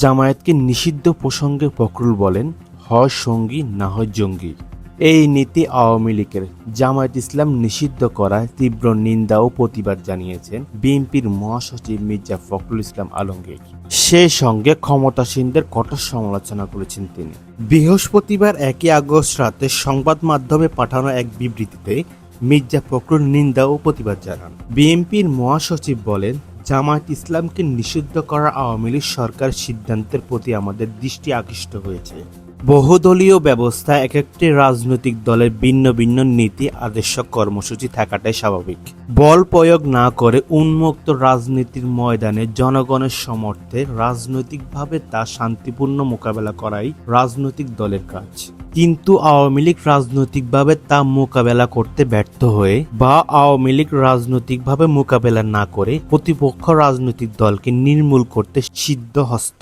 জামায়াতকে নিষিদ্ধ প্রসঙ্গে ফখরুল বলেন, হয় সঙ্গী, না হয় জঙ্গি। এই নীতি আওয়ামী লীগের। জামায়াত ইসলাম নিষিদ্ধ করায় তীব্র নিন্দা ও প্রতিবাদ জানিয়েছেন বিএনপির মহাসচিব মির্জা ফখরুল ইসলাম আলমগীর। সে সঙ্গে ক্ষমতাসীনদের কঠোর সমালোচনা করেছেন তিনি। বৃহস্পতিবার একই আগস্ট রাতে সংবাদ মাধ্যমে পাঠানো এক বিবৃতিতে মির্জা ফখরুল নিন্দা ও প্রতিবাদ জানান। বিএনপির মহাসচিব বলেন জামায়াত ইসলামকে নিষিদ্ধ করা আওয়ামী লীগ সরকার সিদ্ধান্তের প্রতি আমাদের দৃষ্টি আকৃষ্ট হয়েছে। বহুদলীয় ব্যবস্থা এক একটি রাজনৈতিক দলের ভিন্ন ভিন্ন নীতি, আদর্শ কর্মসূচি থাকাটাই স্বাভাবিক। বল প্রয়োগ না করে উন্মুক্ত রাজনীতির ময়দানে জনগণের সমর্থে রাজনৈতিকভাবে তা শান্তিপূর্ণ মোকাবেলা করাই রাজনৈতিক দলের কাজ। কিন্তু আওয়ামী লীগ রাজনৈতিকভাবে তা মোকাবেলা করতে ব্যর্থ হয়ে বা আওয়ামী লীগ রাজনৈতিকভাবে মোকাবেলা না করে প্রতিপক্ষ রাজনৈতিক দলকে নির্মূল করতে সিদ্ধ হস্ত